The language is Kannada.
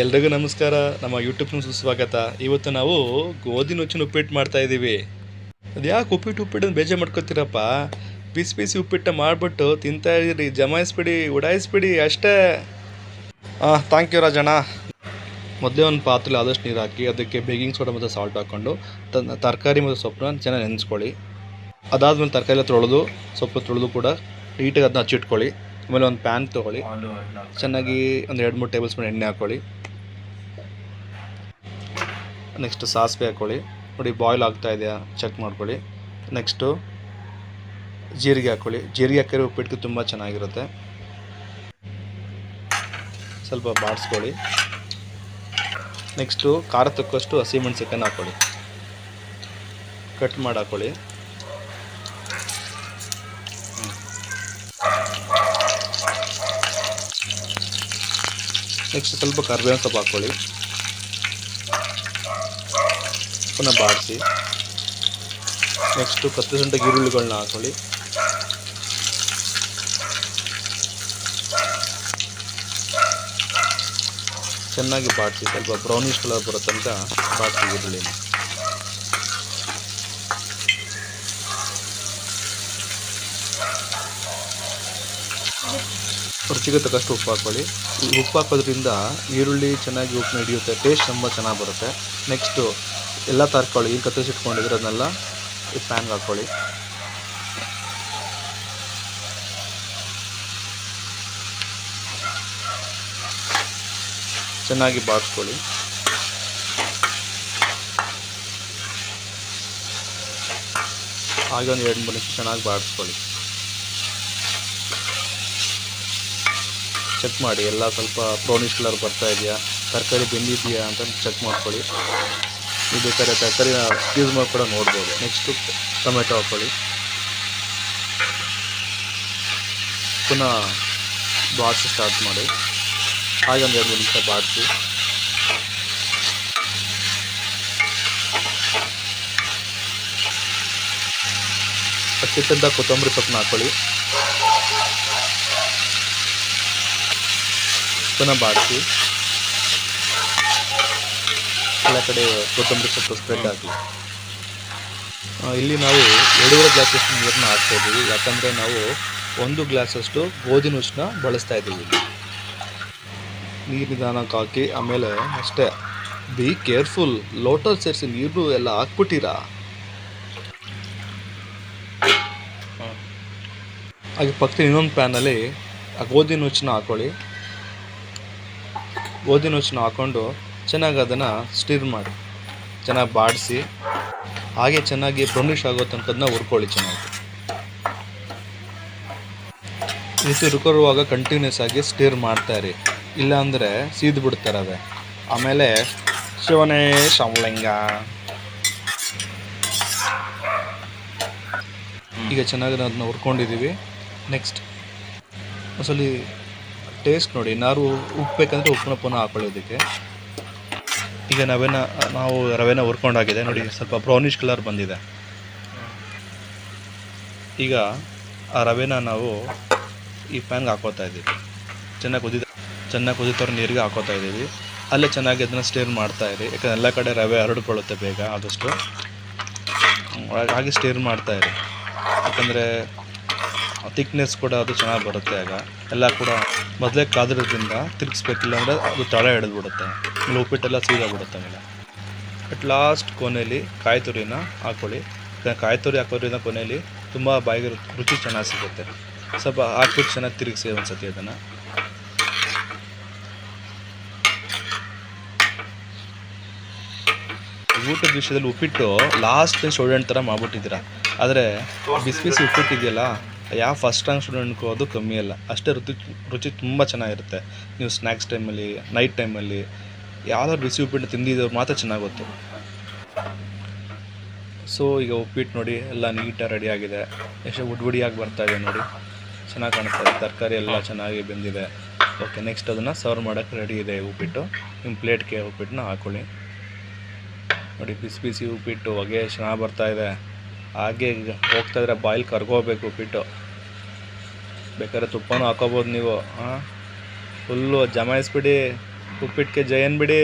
ಎಲ್ರಿಗೂ ನಮಸ್ಕಾರ. ನಮ್ಮ ಯೂಟ್ಯೂಬ್ನ ಸುಸ್ವಾಗತ ಇವತ್ತು ನಾವು ಗೋಧಿ ನುಚ್ಚಿನ ಉಪ್ಪಿಟ್ಟು ಮಾಡ್ತಾ ಇದ್ದೀವಿ. ಅದು ಯಾಕೆ ಉಪ್ಪಿಟ್ಟು ಉಪ್ಪಿಟ್ಟು ಬೇಜಾರು ಮಾಡ್ಕೊತೀರಪ್ಪ? ಬಿಸಿ ಬಿಸಿ ಉಪ್ಪಿಟ್ಟು ಮಾಡಿಬಿಟ್ಟು ತಿಂತಾ ಇದ್ದೀರಿ ಜಮಾಯಿಸ್ಬಿಡಿ, ಉಡಾಯಿಸ್ಬಿಡಿ, ಅಷ್ಟೇ. ಹಾಂ ಥ್ಯಾಂಕ್ ಯು ರಾಜಣ್ಣ. ಮೊದಲೇ ಒಂದು ಪಾತ್ರೆಲಿ ಆದಷ್ಟು ನೀರು ಹಾಕಿ, ಅದಕ್ಕೆ ಬೇಕಿಂಗ್ ಸೋಡಾ ಮತ್ತು ಸಾಲ್ಟ್ ಹಾಕ್ಕೊಂಡು ತರಕಾರಿ ಮತ್ತು ಸೊಪ್ಪನ್ನ ಚೆನ್ನಾಗಿ ನೆನೆಸ್ಕೊಳ್ಳಿ. ಅದಾದಮೇಲೆ ತರಕಾರಿ ಎಲ್ಲ ತೊಳೆದು ಸೊಪ್ಪು ತೊಳೆದು ಕೂಡ ನೀಟಾಗಿ ಅದನ್ನ ಹಚ್ಚಿಟ್ಕೊಳ್ಳಿ. ಆಮೇಲೆ ಒಂದು ಪ್ಯಾನ್ ತೊಗೊಳ್ಳಿ. ಚೆನ್ನಾಗಿ ಒಂದು ಎರಡು ಮೂರು ಟೇಬಲ್ ಸ್ಪೂನ್ ಎಣ್ಣೆ ಹಾಕ್ಕೊಳ್ಳಿ. ನೆಕ್ಸ್ಟ್ ಸಾಸಿವೆ ಹಾಕ್ಕೊಳ್ಳಿ. ನೋಡಿ ಬಾಯ್ಲ್ ಆಗ್ತಾ ಇದೆಯಾ? ಚೆಕ್ ಮಾಡ್ಕೊಳ್ಳಿ. ನೆಕ್ಸ್ಟು ಜೀರಿಗೆ ಹಾಕ್ಕೊಳ್ಳಿ. ಜೀರಿಗೆ ಹಾಕಿದ್ರೆ ಉಪ್ಪಿಟ್ಟು ತುಂಬ ಚೆನ್ನಾಗಿರುತ್ತೆ. ಸ್ವಲ್ಪ ಬಾಡಿಸ್ಕೊಳ್ಳಿ. ನೆಕ್ಸ್ಟು ಖಾರ ತಕ್ಕಷ್ಟು ಹಸಿಮೆಣ್ಸಿಕಾಯಿ ಹಾಕ್ಕೊಳ್ಳಿ. ಕಟ್ ಮಾಡಿ ಹಾಕ್ಕೊಳ್ಳಿ. ನೆಕ್ಸ್ಟ್ ಸ್ವಲ್ಪ ಕರ್ಬೇವಿನ ಸೊಪ್ಪು ಹಾಕ್ಕೊಳ್ಳಿ. ಪುನಃ ಬಾಡಿಸಿ. ನೆಕ್ಸ್ಟು ಕತ್ತು ಸೊಂಟ ಈರುಳ್ಳಿಗಳನ್ನ ಹಾಕ್ಕೊಳ್ಳಿ. ಚೆನ್ನಾಗಿ ಬಾಡಿಸಿ, ಸ್ವಲ್ಪ ಬ್ರೌನಿಷ್ ಕಲರ್ ಬರೋ ತನಕ ಬಾಡಿಸಿ ಈರುಳ್ಳಿನ. ರುಚಿಗೆ ತಕ್ಕಷ್ಟು ಉಪ್ಪು ಹಾಕ್ಕೊಳ್ಳಿ. ಈ ಉಪ್ಪು ಹಾಕೋದ್ರಿಂದ ಈರುಳ್ಳಿ ಚೆನ್ನಾಗಿ ಉಪ್ಪು ಹಿಡಿಯುತ್ತೆ ಟೇಸ್ಟ್ ತುಂಬ ಚೆನ್ನಾಗಿ ಬರುತ್ತೆ. ನೆಕ್ಸ್ಟು ಎಲ್ಲ ತರ್ಕೊಳ್ಳಿ ಈಗ ಕತ್ತರಿಸಿಟ್ಕೊಂಡಿದ್ರೆ ಅದನ್ನೆಲ್ಲ ಈ ಪ್ಯಾನ್ಗೆ ಹಾಕ್ಕೊಳ್ಳಿ. ಚೆನ್ನಾಗಿ ಬಾಡಿಸ್ಕೊಳ್ಳಿ ಹಾಗೆ ಒಂದು ಎರಡು ಮೂರು ನಿಮಿಷ ಚೆನ್ನಾಗಿ ಬಾಡಿಸ್ಕೊಳ್ಳಿ ಚೆಕ್ ಮಾಡಿ. ಎಲ್ಲ ಸ್ವಲ್ಪ ಬ್ರೌನಿಷ್ ಕಲರ್ ಬರ್ತಾ ಇದೆಯಾ? ತರಕಾರಿ ಬೆಂದಿದೆಯಾ ಅಂತ ಚೆಕ್ ಮಾಡ್ಕೊಳ್ಳಿ. ನೀವು ಬೇಕಾದ್ರೆ ತರಕಾರಿನ ಯೂಸ್ ಮಾಡಿ ಕೂಡ ನೋಡ್ಬೋದು. ನೆಕ್ಸ್ಟು ಟೊಮೆಟೊ ಹಾಕ್ಕೊಳ್ಳಿ ಪುನಃ ಬಾಡಿಸಿ ಸ್ಟಾರ್ಟ್ ಮಾಡಿ. ಹಾಗೆ ಒಂದು ಎರಡು ನಿಮಿಷ ಬಾಡಿಸಿ ಹಚ್ಚಿಟ್ಟಂಥ ಕೊತ್ತಂಬರಿ ಸೊಪ್ಪನ್ನ ಹಾಕ್ಕೊಳ್ಳಿ ಪುನಃ ಬಾಡಿಸಿ ಎಲ್ಲ ಕಡೆ ಕೊತ್ತಂಬರಿ ಸೊಪ್ಪು ಸ್ಪ್ರೆಡ್ ಆಗಲಿ ಇಲ್ಲಿ ನಾವು ಎರಡೂವರೆ ಗ್ಲಾಸಷ್ಟು ನೀರನ್ನ ಹಾಕ್ತಾ ಇದ್ದೀವಿ. ಯಾಕಂದರೆ ನಾವು ಒಂದು ಗ್ಲಾಸಷ್ಟು ಗೋಧಿ ನುಚ್ಚನ್ನ ಬಳಸ್ತಾ ಇದ್ದೀವಿ ನೀರು ನಿಧಾನಕ್ಕೆ ಹಾಕಿ, ಆಮೇಲೆ ಅಷ್ಟೇ. ಬಿ ಕೇರ್ಫುಲ್ ಲೋಟಲ್ ಸೇರಿಸಿ ನೀರು ಎಲ್ಲ ಹಾಕ್ಬಿಟ್ಟಿರಾ? ಹಾಗೆ ಪಕ್ಕದ ಇನ್ನೊಂದು ಪ್ಯಾನಲ್ಲಿ ಆ ಗೋಧಿ ನುಚ್ಚನ್ನ ಹಾಕ್ಕೊಳ್ಳಿ ಗೋಧಿ ನುಚ್ಚನ್ನು ಹಾಕ್ಕೊಂಡು ಚೆನ್ನಾಗಿ ಅದನ್ನು ಸ್ಟಿರ್ ಮಾಡಿ. ಚೆನ್ನಾಗಿ ಬಾಡಿಸಿ, ಹಾಗೆ ಚೆನ್ನಾಗಿ ಬ್ರೌನಿಷ್ ಆಗೋ ತನಕ ಅದನ್ನ ಹುರ್ಕೊಳ್ಳಿ ಚೆನ್ನಾಗಿ. ರೀತಿ ಹುರ್ಕೊಳ್ಳುವಾಗ ಕಂಟಿನ್ಯೂಸ್ ಆಗಿ ಸ್ಟಿರ್ ಮಾಡ್ತಾಯಿರಿ ಇಲ್ಲ ಅಂದರೆ ಸೀದ್ ಬಿಡ್ತಾರೆ ಅವೆ. ಆಮೇಲೆ ಶಿವನೇ ಶಾಮಲಿಂಗ. ಈಗ ಚೆನ್ನಾಗಿ ಅದನ್ನ ಹುರ್ಕೊಂಡಿದ್ದೀವಿ ನೆಕ್ಸ್ಟ್ ಒಂದ್ಸಲಿ ಟೇಸ್ಟ್ ನೋಡಿ, ನಾರು ಉಪ್ಪು ಬೇಕಂದರೆ ಉಪ್ಪನ್ನ ಪುನಃ ಹಾಕೊಳ್ಳೋದಕ್ಕೆ. ಈಗ ನಾವೇನ, ನಾವು ರವೆನ ಹುರ್ಕೊಂಡಾಗಿದೆ. ನೋಡಿ, ಸ್ವಲ್ಪ ಬ್ರೌನಿಷ್ ಕಲರ್ ಬಂದಿದೆ. ಈಗ ಆ ರವೆನ ನಾವು ಈ ಪ್ಯಾನ್ಗೆ ಹಾಕೋತಾ ಇದ್ದೀವಿ. ಚೆನ್ನಾಗಿ ಕುದಿದ, ಚೆನ್ನಾಗಿ ಕುದಿತವ್ರ ನೀರಿಗೆ ಹಾಕೋತಾ ಇದ್ದೀವಿ. ಅಲ್ಲೇ ಚೆನ್ನಾಗಿ ಅದನ್ನು ಸ್ಟೇರ್ ಮಾಡ್ತಾ ಇರಿ. ಯಾಕಂದ್ರೆ ಎಲ್ಲ ಕಡೆ ರವೆ ಹರಡ್ಕೊಳ್ಳುತ್ತೆ ಬೇಗ ಆದಷ್ಟು. ಹಾಗೆ ಸ್ಟೇರ್ ಮಾಡ್ತಾ ಇರಿ. ಯಾಕಂದರೆ ಥಿಕ್ನೆಸ್ ಕೂಡ ಅದು ಚೆನ್ನಾಗಿ ಬರುತ್ತೆ ಆಗ. ಎಲ್ಲ ಕೂಡ ಮೊದಲೇ ಕಾದಿರೋದ್ರಿಂದ ತಿರುಗಿಸ್ಬೇಕಿಲ್ಲ ಅಂದರೆ ಅದು ತಳ ಹಿಡಿದ್ಬಿಡುತ್ತೆ ಆಮೇಲೆ ಉಪ್ಪಿಟ್ಟೆಲ್ಲ ಸೀದಾಗ್ಬಿಡುತ್ತೆ ಆಮೇಲೆ. ಅಟ್ ಲಾಸ್ಟ್ ಕೊನೆಯಲ್ಲಿ ಕಾಯಿ ತುರಿನ ಹಾಕ್ಕೊಳ್ಳಿ. ಕಾಯಿ ತುರಿ ಹಾಕೋದ್ರಿಂದ ಕೊನೆಯಲ್ಲಿ ತುಂಬ ಬಾಯಿಗೆ ರುಚಿ ಚೆನ್ನಾಗಿ ಸಿಗುತ್ತೆ. ಸ್ವಲ್ಪ ಹಾಕ್ಬಿಟ್ಟು ಚೆನ್ನಾಗಿ ತಿರುಗಿಸಿ ಒಂದ್ಸತಿ ಅದನ್ನು. ಊಟದ ವಿಷಯದಲ್ಲಿ ಉಪ್ಪಿಟ್ಟು ಲಾಸ್ಟ್ ಸ್ಟೂಡೆಂಟ್ ಥರ ಮಾಡ್ಬಿಟ್ಟಿದ್ದೀರಾ. ಆದರೆ ಬಿಸಿ ಬಿಸಿ ಉಪ್ಪಿಟ್ಟಿದೆಯಲ್ಲ ಯಾವ ಫಸ್ಟ್ ರ್ಯಾಂಕ್ ಸ್ಟೂಡೆಂಟ್ಗೂ ಅದು ಕಮ್ಮಿ ಅಲ್ಲ. ಅಷ್ಟೇ ರುಚಿ ರುಚಿ ತುಂಬ ಚೆನ್ನಾಗಿರುತ್ತೆ. ನೀವು ಸ್ನ್ಯಾಕ್ಸ್ ಟೈಮಲ್ಲಿ ನೈಟ್ ಟೈಮಲ್ಲಿ ಯಾವ್ದಾದ್ರು ಬಿಸಿ ಉಪ್ಪಿಟ್ಟು ತಿಂದಿದ್ದವ್ರು ಮಾತ್ರ ಚೆನ್ನಾಗಿ ಗೊತ್ತು. ಸೊ ಈಗ ಉಪ್ಪಿಟ್ಟು ನೋಡಿ, ಎಲ್ಲ ನೀಟಾಗಿ ರೆಡಿ ಆಗಿದೆ. ಎಷ್ಟು ಉಡ್ಬುಡಿಯಾಗಿ ಬರ್ತಾ ಇದೆ ನೋಡಿ. ಚೆನ್ನಾಗಿ ಕಾಣಿಸ್ತಾ ಇದೆ ತರಕಾರಿ ಎಲ್ಲ ಚೆನ್ನಾಗಿ ಬೆಂದಿದೆ. ಓಕೆ ನೆಕ್ಸ್ಟ್ ಅದನ್ನು ಸರ್ವ್ ಮಾಡೋಕ್ಕೆ ರೆಡಿ ಇದೆ ಉಪ್ಪಿಟ್ಟು. ನಿಮ್ಮ ಪ್ಲೇಟ್ಗೆ ಉಪ್ಪಿಟ್ಟನ್ನ ಹಾಕ್ಕೊಳ್ಳಿ ನೋಡಿ, ಬಿಸಿ ಬಿಸಿ ಉಪ್ಪಿಟ್ಟು, ಹೊಗೆ ಚೆನ್ನಾಗಿ ಬರ್ತಾ ಇದೆ. ಹಾಗೆ ಹೋಗ್ತಾ ಇದ್ರೆ ಬಾಯ್ಲ್ ಕರ್ಗೋಬೇಕು ಉಪ್ಪಿಟ್ಟು. ಬೇಕಾದ್ರೆ ತುಪ್ಪನೂ ಹಾಕೋಬೋದು ನೀವು ಹಾಂ? ಫುಲ್ಲು ಜಮಾಯಿಸ್ಬಿಡಿ ಉಪ್ಪಿಟ್ಟಿಗೆ ಜಯನ್ ಬಿಡಿ.